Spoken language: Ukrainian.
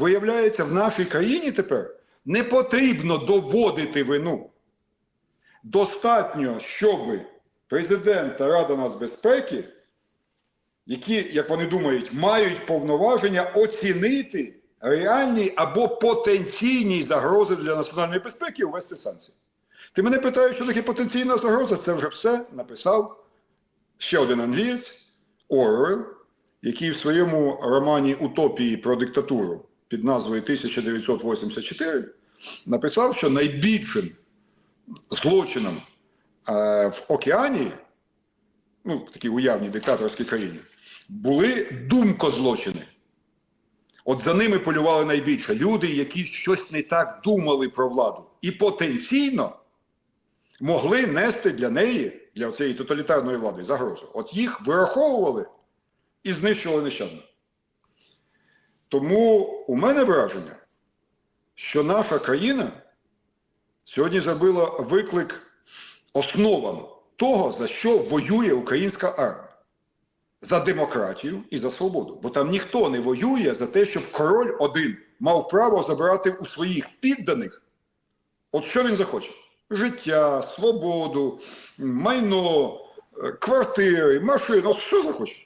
Виявляється, в нашій країні тепер не потрібно доводити вину. Достатньо, щоб президент та Рада нацбезпеки, які, як вони думають, мають повноваження оцінити реальні або потенційні загрози для національної безпеки і ввести санкції. Ти мене питаєш, що таке потенційна загроза? Це вже все написав ще один англієць Орвел, який в своєму романі Утопії про диктатуру під назвою 1984 написав, що найбільшим злочином е, в океані, ну, в такій уявній диктаторській країні, були думкозлочини. От за ними полювали найбільше. Люди, які щось не так думали про владу. І потенційно могли нести для неї, для цієї тоталітарної влади, загрозу. От їх вираховували і знищували нещадно. Тому у мене враження, що наша країна сьогодні зробила виклик основам того, за що воює українська армія. За демократію і за свободу. Бо там ніхто не воює за те, щоб король один мав право забирати у своїх підданих, от що він захоче: життя, свободу, майно, е, квартири, машини, от що захоче.